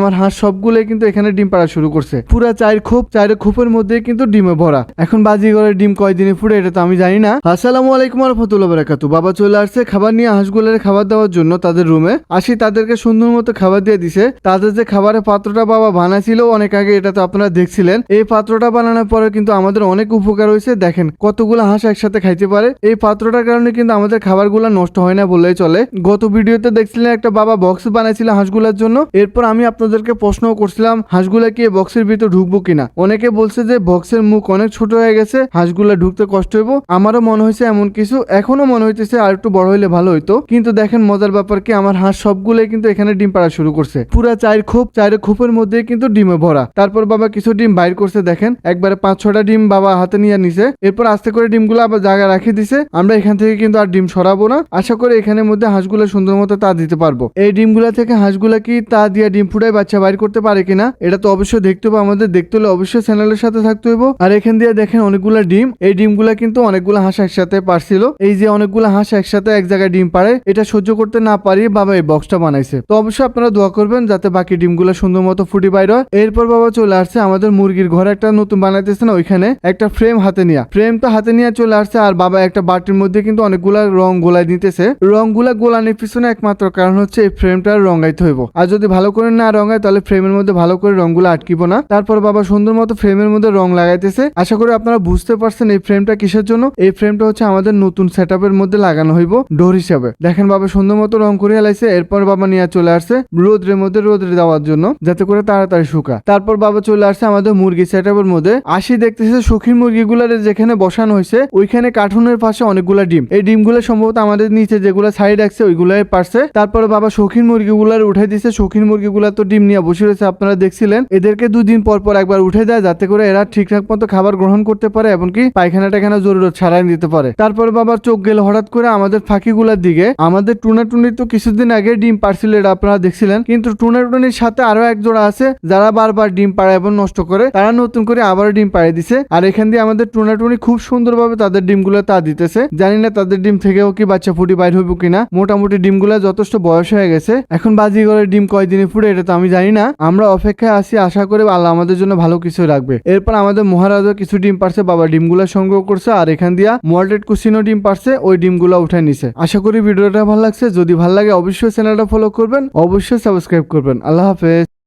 আমার হাঁস সবগুলোই কিন্তু এখানে ডিম পাড়া শুরু করছে। পুরা চার খোপ চার খোপের মধ্যে কিন্তু ডিমে ভরা। এখন বাজিগরের ডিম কয়দিনে ফুটে এটা তো আমি জানি না। আসসালামু আলাইকুম রহমতুল্লাহ বারাকাতু বাবা চলে আসছে খাবার নিয়ে হাঁসগুলোর খাবার দেওয়ার জন্য তাদের রুমে। আসি তাদেরকে সুন্দর মতো খাবার দিয়ে দিছে। তাদের যে খাবারের পাত্রটা বাবা বানাছিল অনেক আগে এটা তো আপনারা দেখছিলেন। এই পাত্রটা বানানোর পরে কিন্তু আমাদের অনেক উপকার হয়েছে। দেখেন কতগুলো হাঁস একসাথে খাইতে পারে। এই পাত্রটার কারণে কিন্তু আমাদের খাবারগুলো নষ্ট হয় না বললেই চলে। গত ভিডিওতে দেখছিলেন একটা বাবা বক্স বানাইছিল হাঁসগুলোর জন্য। এরপর আমি আপনাদেরকে প্রশ্ন করছিলাম, হাঁসগুলা কি বক্সের ভিতর ঢুকবো কিনা? অনেকে বলছে যে বক্সের মুখ অনেক ছোট হয়ে গেছে, হাঁসগুলা ঢুকতে কষ্ট হইব। আমারও মনে হয়েছে এমন কিছু এখনও মনে হইতেছে আর একটু বড় হইলে ভালো হইতো। কিন্তু দেখেন, মজার ব্যাপার কি, আমার হাঁস সবগুলোই কিন্তু এখানে ডিম পাড়া শুরু করছে। পুরা চার খোপ চার খোপের মধ্যে কিন্তু ডিমে ভরা। তারপর বাবা কিছু ডিম বাইর করছে, দেখেন, একবারে পাঁচ, ছটা ডিম বাবা হাতে নিয়ে নিছে। এরপর আস্তে করে ডিমগুলো আবার জায়গায় রাখি দিছে। আমরা এখান থেকে কিন্তু আর ডিম সরাবো না। আশা করি এখানের মধ্যে হাঁসগুলো সুন্দর মতো তা দিতে পারব। এই ডিমগুলা থেকে হাঁসগুলা কি তা দিয়ে ডিম ফুটায় বাচ্চা বাইর করতে পারে কিনা, এটা তো অবশ্যই দেখতে হবে। আমাদের দেখতে হলে অবশ্যই চ্যানেলের সাথে থাকতে হইব। আর এখান দিয়ে দেখেন অনেকগুলা ডিম। এই ডিমগুলা কিন্তু অনেকগুলো হাঁস একসাথে পারছিল। এই যে অনেকগুলো হাঁস একসাথে এক জায়গায় ডিম পারে এটা সহ্য করতে না পারি বাবা এই বক্সটা বানাইছে। তো অবশ্যই আপনারা দোয়া করবেন যাতে বাকি ডিমগুলো সুন্দর মতো ফুটি বাইর হয়। এরপর বাবা চলে আসছে আমাদের মুরগির ঘরে। একটা নতুন বানাইতেছে না ওইখানে? একটা ফ্রেম হাতে নিয়ে। ফ্রেম তো হাতে নিয়ে চলে আসছে আর বাবা একটা বাটির মধ্যে কিন্তু অনেকগুলা রং গোলাই দিতেছে রংগুলা গোলানোর পিছনে একমাত্র কারণ হচ্ছে এই ফ্রেমটা রঙাইতে হইব। আর যদি ভালো করে না রঙায়, তাহলে ফ্রেমের মধ্যে ভালো করে রংগুলো আটকিব না। তারপর বাবা সুন্দর মতো ফ্রেমের মধ্যে রং লাগাইতেছে। আশা করি আপনারা বুঝতে পারছেন এই ফ্রেমটা কিসের জন্য। এই ফ্রেমটা হচ্ছে আমাদের নতুন সেট মধ্যে লাগানো হইব ডোর হিসাবে। দেখেন বাবা সুন্দর মতো রং করে লাইছে এরপর বাবা নিয়ে চলে আসছে রোদ্রের মধ্যে, রোদ্রে দেওয়ার জন্য, যাতে করে তাড়াতাড়ি শুকা। তারপর বাবা চলে আসছে আমাদের মুরগি সেট মধ্যে। আসি দেখতেছে সুখীর মুরগিগুলার যেখানে বসানো হয়েছে, ওইখানে কার্টুনের পাশে অনেকগুলা ডিম। এই ডিমগুলো সম্ভবত আমাদের নিচে যেগুলো সাইড রাখছে, ওইগুলাই পারছে। তারপরে বাবা শৌখিন মুরগিগুলার উঠাই দিছে। শৌখিন মুরগিগুলা তো ডিম নিয়ে বসে রয়েছে, আপনারা দেখছিলেন। এদেরকে দুদিন পর পর একবার উঠে দেয়, যাতে করে এরা ঠিকঠাক মতো খাবার গ্রহণ করতে পারে এমনকি পায়খানা টায়খানা জরুরত ছাড়াই দিতে পারে। তারপরে বাবার চোখ গেল হঠাৎ করে আমাদের ফাঁকিগুলার দিকে। আমাদের টুনা টুনি তো কিছুদিন আগে ডিম পারছিল এটা আপনারা দেখছিলেন। কিন্তু টুনা টুনির সাথে আরও এক জোড়া আছে, যারা বারবার ডিম পাড়ায় এবং নষ্ট করে, তারা নতুন করে আবার ডিম পাড়ে দিছে। আর এখান দিয়ে আমাদের টুনা টুনি খুব সুন্দরভাবে তাদের ডিমগুলো তা দিতেছে। জানি না তাদের ডিম থেকেও কি বাচ্চা ফুটি বাইর হইব কিনা। মোটামুটি ডিমগুলো যথেষ্ট বয়স হয়ে গেছে। এখন বাজি বাজিগরের ডিম কয়দিনে ফুটে, এটা তো আমি জানি না আমরা অপেক্ষায় আসি আশা করে আল্লাহ আমাদের জন্য ভালো কিছু রাখবে। এরপর আমাদের মহারাজা কিছু ডিম পারছে বাবা ডিমগুলো সংগ্রহ করছে, আর এখান দিয়া মোয়াল্টেড কুসিনো ডিম পারছে ওই ডিমগুলো উঠে নিছে। আশা করি ভিডিওটা ভালো লাগছে, যদি ভালো লাগে অবশ্যই চ্যানেলটা ফলো করবেন, অবশ্যই সাবস্ক্রাইব করবেন। আল্লাহ হাফেজ।